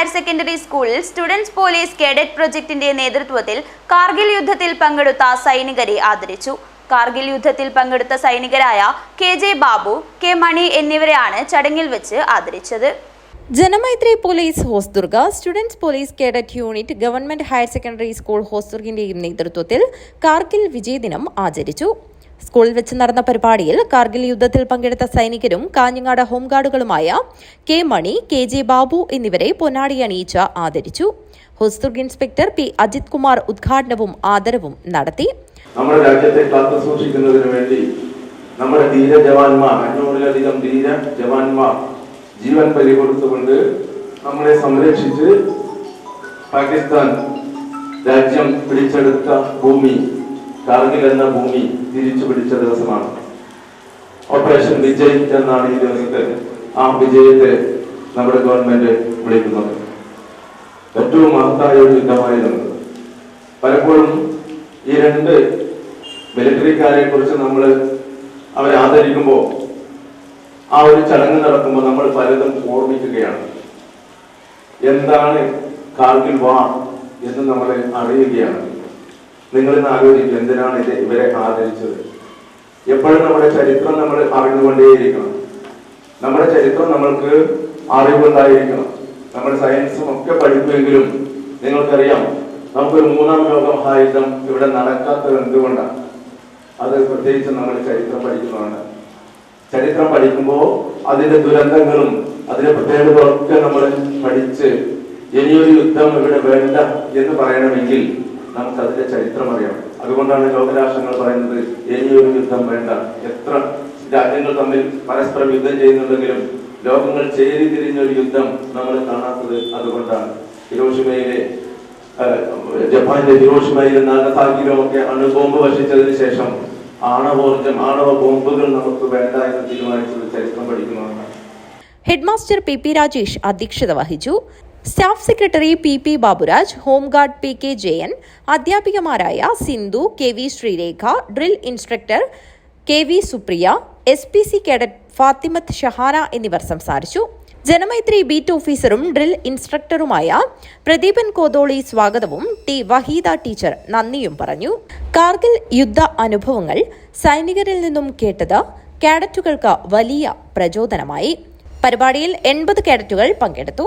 Higher secondary സ്കൂളിൽ students police cadet പ്രൊജക്ടിന്റെ നേതൃത്വത്തിൽ കാർഗിൽ യുദ്ധത്തിൽ പങ്കെടുത്ത സൈനികരെ ആദരിച്ചു. കാർഗിൽ യുദ്ധത്തിൽ പങ്കെടുത്ത സൈനികരായ K J Babu K Mani എന്നിവരെയാണ് ചടങ്ങിൽ വെച്ച് ആദരിച്ചത്. Janamaithri police Hosdurg students police cadet unit government higher secondary school ഹോസ്ദുർഗിന്റെയും നേതൃത്വത്തിൽ കാർഗിൽ വിജയദിനം ആചരിച്ചു. സ്കൂളിൽ വെച്ച് നടന്ന പരിപാടിയിൽ കാർഗിൽ യുദ്ധത്തിൽ പങ്കെടുത്ത സൈനികരും Kanhangad ഹോംഗാർഡുകളുമായ K Mani K J Babu എന്നിവരെ പൊന്നാടി അണിയിച്ച ആദരിച്ചു. ഹോസ്ദുർഗ് ഇൻസ്പെക്ടർ പി അജിത് കുമാർ ഉദ്ഘാടനവും ആദരവും നടത്തി. നമ്മുടെ രാജ്യത്തെ കാത്തു സൂക്ഷിക്കുന്നതിന് വേണ്ടി നമ്മുടെ ധീര ജവാന്മാർ അഞ്ഞൂറിലധികം ധീര ജവാന്മാർ ജീവൻ ബലി കൊടുത്തുകൊണ്ട് നമ്മളെ സംരക്ഷിച്ച് പാകിസ്ഥാൻ രാജ്യം പിടിച്ചെടുത്ത ഭൂമി കാർഗിൽ എന്ന ഭൂമി തിരിച്ചു പിടിച്ച ദിവസമാണ്. ഓപ്പറേഷൻ വിജയ് എന്നാണ് ഈ ദിവസത്തെ ആ വിജയത്തെ നമ്മുടെ ഗവൺമെന്റ് വിളിക്കുന്നത്. ഏറ്റവും മഹത്തായ ഒരു യുദ്ധമായിരുന്നു. പലപ്പോഴും ഈ രണ്ട് മിലിറ്ററിക്കാരെ കുറിച്ച് നമ്മൾ അവരെ ആദരിക്കുമ്പോൾ ആ ഒരു ചടങ്ങ് നടക്കുമ്പോൾ നമ്മൾ പലതും ഓർമ്മിക്കുകയാണ്. എന്താണ് കാർഗിൽ വാർ എന്ന് നമ്മളെ അറിയുകയാണ്. നിങ്ങൾ ഇന്ന് ആലോചിക്കും എന്തിനാണ് ഇത് ഇവരെ ആദരിച്ചത്? എപ്പോഴും നമ്മുടെ ചരിത്രം നമ്മൾ അറിഞ്ഞുകൊണ്ടേയിരിക്കണം. നമ്മുടെ ചരിത്രം നമ്മൾക്ക് അറിവുണ്ടായിരിക്കണം. നമ്മൾ സയൻസും ഒക്കെ പഠിക്കുമെങ്കിലും നിങ്ങൾക്കറിയാം നമുക്കൊരു മൂന്നാം ലോക മഹായുദ്ധം ഇവിടെ നടക്കാത്തത് എന്തുകൊണ്ടാണ്? അത് പ്രത്യേകിച്ച് നമ്മൾ ചരിത്രം പഠിക്കുന്നതാണ്. ചരിത്രം പഠിക്കുമ്പോൾ അതിന്റെ ദുരന്തങ്ങളും അതിന്റെ പ്രത്യേകതകളൊക്കെ നമ്മൾ പഠിച്ച് ഇനിയൊരു യുദ്ധം ഇവിടെ വേണ്ട എന്ന് പറയണമെങ്കിൽ നമുക്ക് അതിന്റെ ചരിത്രം അറിയാം അതുകൊണ്ടാണ് ലോകരാഷ്ട്രങ്ങൾ പറയുന്നത് ഇനിയൊരു യുദ്ധം വേണ്ട. എത്ര രാജ്യങ്ങൾ തമ്മിൽ പരസ്പരം യുദ്ധം ചെയ്യുന്നുണ്ടെങ്കിലും ലോകങ്ങൾ ചേരി തിരിഞ്ഞൊരു യുദ്ധം നമ്മൾ കാണാത്തത് അതുകൊണ്ടാണ്. ഹിരോഷിമയിലെ ജപ്പാന്റെ ഹിരോഷിമയിലും നാഗസാക്കിയിലും ഒക്കെ അണുബോംബ് വർഷിച്ചതിന് ശേഷം ആണവോർജം ആണവ ബോംബുകൾ നമുക്ക് വേണ്ട എന്ന് തീരുമാനിച്ചത് ചരിത്രം പഠിക്കുന്നതാണ് ഹെഡ്മാസ്റ്റർ പി പി രാജേഷ് അധ്യക്ഷത വഹിച്ചു. Staff secretary P P Baburaj home guard P K Jayan അധ്യാപികമാരായ Sindhu K V Sreerekha drill instructor K V Supriya S P C cadet Fathimath Shahana എന്നിവർ സംസാരിച്ചു. ജനമൈത്രി ബീറ്റ് ഓഫീസറും ഡ്രിൽ ഇൻസ്ട്രക്ടറുമായ പ്രദീപൻ കോതോളി സ്വാഗതവും ടി വഹീദ ടീച്ചർ നന്ദിയും പറഞ്ഞു. കാർഗിൽ യുദ്ധ അനുഭവങ്ങൾ സൈനികരിൽ നിന്നും കേട്ടത് കാഡറ്റുകൾക്ക് വലിയ പ്രചോദനമായി. പരിപാടിയിൽ എൺപത് കാഡറ്റുകൾ പങ്കെടുത്തു.